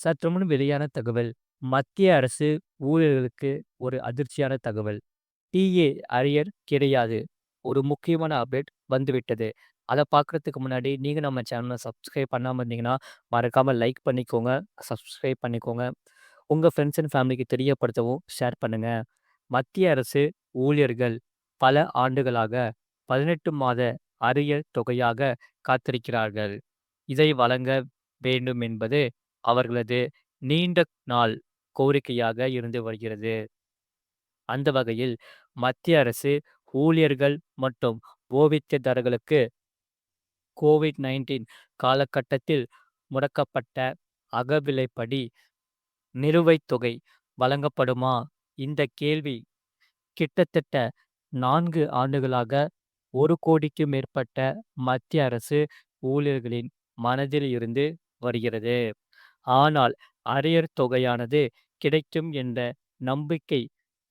சற்று முன் வெளியான தகவல். மத்திய அரசு ஊழியர்களுக்கு ஒரு அதிர்ச்சியான தகவல். டிஏ அரியர் கிடையாது. ஒரு முக்கியமான அப்டேட் வந்துவிட்டது. அதை பார்க்குறதுக்கு முன்னாடி நீங்கள் நம்ம சேனலை சப்ஸ்கிரைப் பண்ணாமல் இருந்தீங்கன்னா மறக்காமல் லைக் பண்ணிக்கோங்க. சப்ஸ்கிரைப் பண்ணிக்கோங்க. உங்கள் ஃப்ரெண்ட்ஸ் அண்ட் ஃபேமிலிக்கு தெரியப்படுத்தவும் ஷேர் பண்ணுங்கள் மத்திய அரசு ஊழியர்கள் பல ஆண்டுகளாக பதினெட்டு மாத அரியர் தொகையாக காத்திருக்கிறார்கள். இதை வழங்க வேண்டும் என்பது அவர்களது நீண்ட நாள் கோரிக்கையாக இருந்து வருகிறது. அந்த வகையில் மத்திய அரசு ஊழியர்கள் மற்றும் ஓய்வூதியதாரர்களுக்கு கோவிட் நைன்டீன் காலகட்டத்தில் முடக்கப்பட்ட அகவிலைப்படி நிலுவைத் தொகை வழங்கப்படுமா? இந்த கேள்வி கிட்டத்தட்ட நான்கு ஆண்டுகளாக ஒரு கோடிக்கு மேற்பட்ட மத்திய அரசு ஊழியர்களின் மனதில் இருந்து வருகிறது. ஆனால் அரியர் தொகையானது கிடைக்கும் என்ற நம்பிக்கை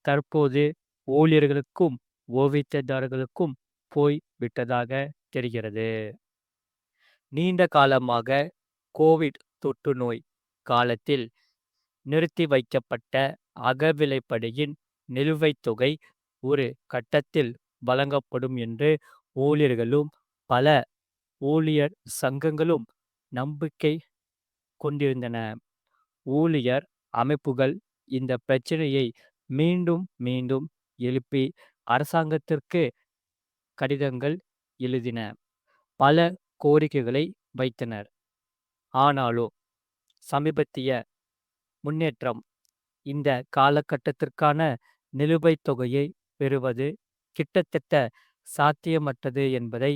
தற்போது ஊழியர்களுக்கும் ஓய்வூதியதாரர்களுக்கும் போய் விட்டதாக தெரிகிறது. நீண்ட காலமாக கோவிட் தொற்று நோய் காலத்தில் நிறுத்தி வைக்கப்பட்ட அகவிலைப்படியின் நிலுவைத் தொகை ஒரு கட்டத்தில் வழங்கப்படும் என்று ஊழியர்களும் பல ஊழியர் சங்கங்களும் நம்பிக்கை கொண்டிருந்தன. ஊழியர் அமைப்புகள் இந்த பிரச்சனையை மீண்டும் மீண்டும் எழுப்பி அரசாங்கத்திற்கு கடிதங்கள் எழுதின. பல கோரிக்கைகளை வைத்தனர். ஆனாலும் சமீபத்திய முன்னேற்றம் இந்த காலகட்டத்திற்கான நிலுவைத் தொகையை பெறுவது கிட்டத்தட்ட சாத்தியமற்றது என்பதை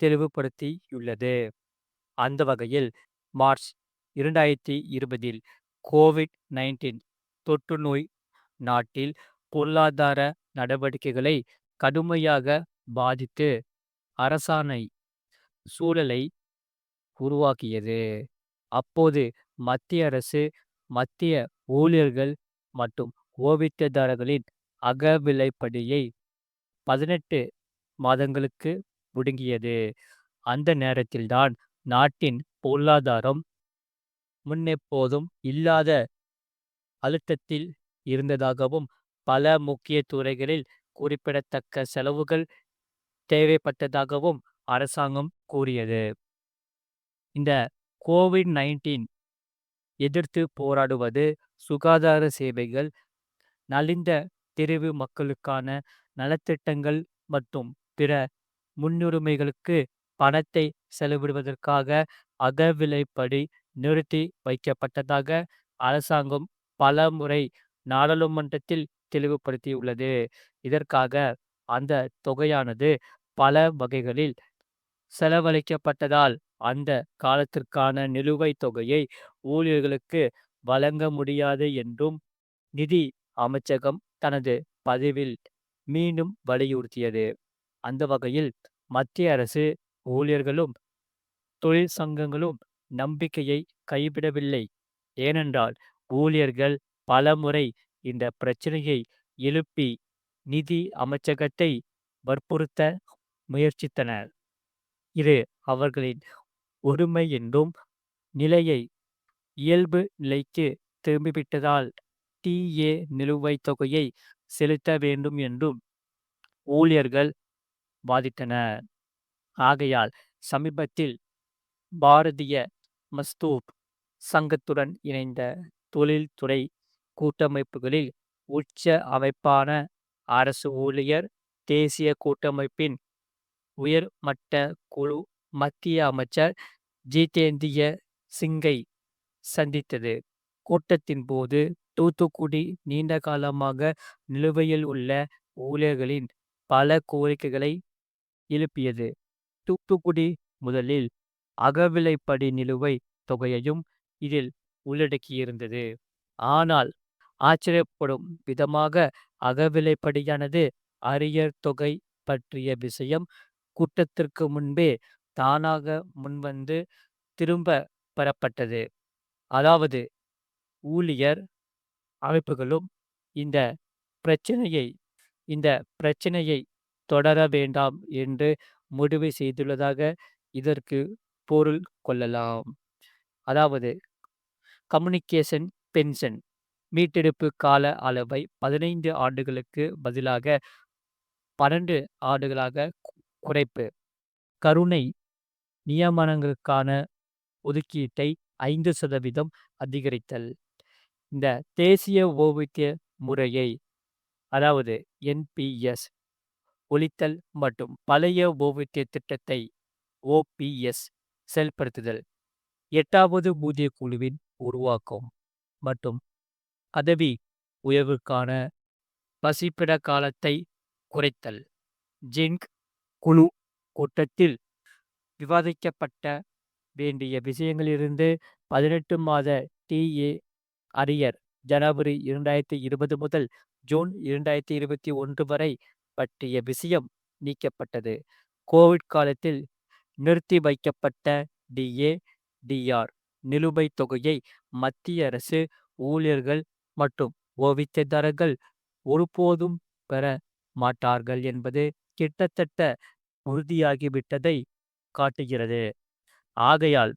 தெளிவுபடுத்தியுள்ளது. அந்த வகையில் மார்ச் இரண்டாயிரத்தி இருபதில் கோவிட் நைன்டீன் தொற்று நோய் நாட்டில் பொருளாதார நடவடிக்கைகளை கடுமையாக பாதித்து அரசாணை சூழலை உருவாக்கியது. அப்போது மத்திய அரசு மத்திய ஊழியர்கள் மற்றும் ஓவியதாரர்களின் அகவிலைப்படியை பதினெட்டு மாதங்களுக்கு முடுங்கியது. அந்த நேரத்தில்தான் நாட்டின் பொருளாதாரம் முன்னெப்போதும் இல்லாத அழுத்தத்தில் இருந்ததாகவும் பல முக்கிய துறைகளில் குறிப்பிடத்தக்க செலவுகள் தேவைப்பட்டதாகவும் அரசாங்கம் கூறியது. இந்த கோவிட் நைன்டீன் எதிர்த்து போராடுவது சுகாதார சேவைகள் நலிந்த தெரிவு மக்களுக்கான நலத்திட்டங்கள் மற்றும் பிற முன்னுரிமைகளுக்கு பணத்தை செலவிடுவதற்காக அகவிலைப்படி நிறுத்தி வைக்கப்பட்டதாக அரசாங்கம் பல முறை நாடாளுமன்றத்தில் தெளிவுபடுத்தியுள்ளது. இதற்காக அந்த தொகையானது பல வகைகளில் செலவழிக்கப்பட்டதால் அந்த காலத்திற்கான நிலுவைத் தொகையை ஊழியர்களுக்கு வழங்க முடியாது என்றும் நிதி அமைச்சகம் தனது பதிவில் மீண்டும் வலியுறுத்தியது. அந்த வகையில் மத்திய அரசு ஊழியர்களும் தொழிற்சங்கங்களும் நம்பிக்கையை கைவிடவில்லை. ஏனென்றால் ஊழியர்கள் பலமுறை இந்த பிரச்சனையை எழுப்பி நிதி அமைச்சகத்தை வற்புறுத்த முயற்சித்தனர். இது அவர்களின் ஒருமை என்றும் நிலையை இயல்பு நிலைக்கு திரும்பிவிட்டதால் டிஏ நிலுவைத் தொகையை செலுத்த வேண்டும் என்றும் ஊழியர்கள் வாதிட்டனர். ஆகையால் சமீபத்தில் பாரதிய மஸ்தூப் சங்கத்துடன் இணைந்த தொழில்துறை கூட்டமைப்புகளில் உச்ச அமைப்பான அரசு ஊழியர் தேசிய கூட்டமைப்பின் உயர்மட்ட குழு மத்திய அமைச்சர் ஜிதேந்திய சிங்கை சந்தித்தது. கூட்டத்தின் போது தூத்துக்குடி நீண்ட காலமாக நிலுவையில் உள்ள ஊழியர்களின் பல கோரிக்கைகளை எழுப்பியது. தூத்துக்குடி முதலில் அகவிலைப்படி நிலுவை தொகையையும் இதில் உள்ளடக்கியிருந்தது. ஆனால் ஆச்சரியப்படும் விதமாக அகவிலைப்படியானது அரியர் தொகை பற்றிய விஷயம் கூட்டத்திற்கு முன்பே தானாக முன்வந்து திரும்ப பெறப்பட்டது. அதாவது ஊழியர் அமைப்புகளும் இந்த பிரச்சனையை இந்த பிரச்சனையை தொடர வேண்டாம் என்று முடிவு செய்துள்ளதாக இதற்கு பொருள் கொள்ளலாம். அதாவது கம்யூனிகேஷன் பென்ஷன் மீட்டெடுப்பு கால அளவை பதினைந்து ஆண்டுகளுக்கு பதிலாக பன்னெண்டு ஆண்டுகளாக குறைப்பு. கருணை நியமனங்களுக்கான ஒதுக்கீட்டை ஐந்து சதவீதம் அதிகரித்தல். இந்த தேசிய ஓய்வூதிய முறையை அதாவது என்பிஎஸ் ஒழித்தல் மற்றும் பழைய ஓய்வூதிய திட்டத்தை ஓபிஎஸ் செயல்படுத்துதல். எட்டாவது ஊதிய குழுவின் உருவாக்கம் மற்றும் பதவி உயர்வுக்கான வசிப்பிட காலத்தை குறைத்தல். ஜிங்க் குழு கூட்டத்தில் விவாதிக்கப்பட்ட வேண்டிய விஷயங்களிலிருந்து பதினெட்டு மாத டிஏ அரியர் ஜனவரி இரண்டாயிரத்தி இருபது முதல் ஜூன் இரண்டாயிரத்தி இருபத்தி ஒன்று வரை பற்றிய விஷயம் நீக்கப்பட்டது. கோவிட் காலத்தில் நிறுத்தி வைக்கப்பட்ட டிஏ டிஆர் நிலுவைத் தொகையை மத்திய அரசு ஊழியர்கள் மற்றும் ஓவியதாரர்கள் ஒருபோதும் பெற மாட்டார்கள் என்பது கிட்டத்தட்ட உறுதியாகிவிட்டதை காட்டுகிறது. ஆகையால்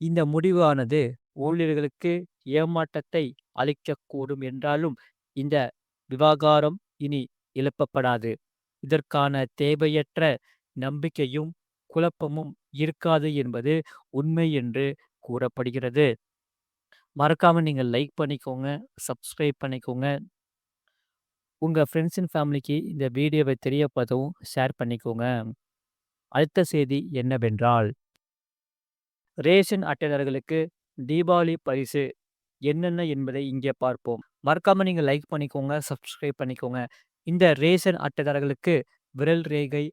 இந்த முடிவானது ஊழியர்களுக்கு ஏமாற்றத்தை அளிக்கக்கூடும் என்றாலும் இந்த விவகாரம் இனி எழுப்பப்படாது. இதற்கான தேவையற்ற நம்பிக்கையும் குழப்பமும் இருக்காது என்பது உண்மை என்று கூறப்படுகிறது. மறக்காமல் நீங்கள் லைக் பண்ணிக்கோங்க சப்ஸ்கிரைப் பண்ணிக்கோங்க. உங்கள் ஃப்ரெண்ட்ஸ் அண்ட் ஃபேமிலிக்கு இந்த வீடியோவை தெரியப்பதும் ஷேர் பண்ணிக்கோங்க. அடுத்த செய்தி என்னவென்றால் ரேஷன் அட்டைதாரர்களுக்கு தீபாவளி பரிசு என்னென்ன என்பதை இங்கே பார்ப்போம். மறக்காமல் நீங்கள் லைக் பண்ணிக்கோங்க சப்ஸ்கிரைப் பண்ணிக்கோங்க. இந்த ரேஷன் அட்டைதாரர்களுக்கு விரல் ரேகை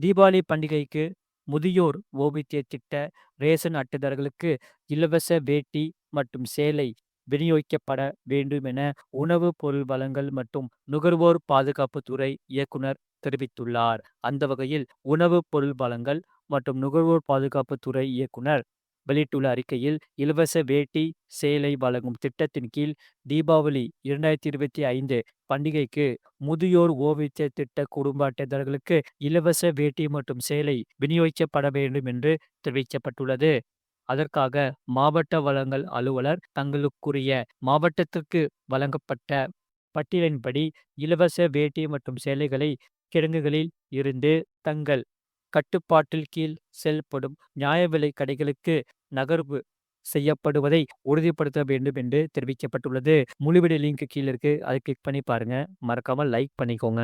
தீபாவளி பண்டிகைக்கு முதியோர் ஓய்வூதிய திட்ட ரேஷன் அட்டைதாரர்களுக்கு இலவச வேட்டி மற்றும் சேலை விநியோகிக்கப்பட வேண்டும் என உணவு பொருள் வளங்கள் மற்றும் நுகர்வோர் பாதுகாப்புத்துறை இயக்குனர் தெரிவித்துள்ளார். அந்த வகையில் உணவு பொருள் வளங்கள் மற்றும் நுகர்வோர் பாதுகாப்புத்துறை இயக்குனர் வெளியிட்டுள்ள அறிக்கையில் இலவச வேட்டி சேலை வழங்கும் திட்டத்தின் கீழ் தீபாவளி இரண்டாயிரத்தி இருபத்தி ஐந்து பண்டிகைக்கு முதியோர் ஓய்வூதிய திட்ட குடும்ப அட்டைதாரர்களுக்கு இலவச வேட்டி மற்றும் சேலை விநியோகிக்கப்பட வேண்டும் என்று தெரிவிக்கப்பட்டுள்ளது. அதற்காக மாவட்ட வளங்கள் அலுவலர் தங்களுக்குரிய மாவட்டத்திற்கு வழங்கப்பட்ட பட்டியலின்படி இலவச வேட்டி மற்றும் சேலைகளை கிடங்குகளில் இருந்து தங்கள் கட்டுப்பாட்டில் கீழ் செயல்படும் நியாய விலை கடைகளுக்கு நகர்வு செய்யப்படுவதை உறுதிப்படுத்த வேண்டும் என்று தெரிவிக்கப்பட்டுள்ளது. முழுவீடு லிங்க் கீழே இருக்கு. அதை கிளிக் பண்ணி பாருங்க. மறக்காம லைக் பண்ணிக்கோங்க.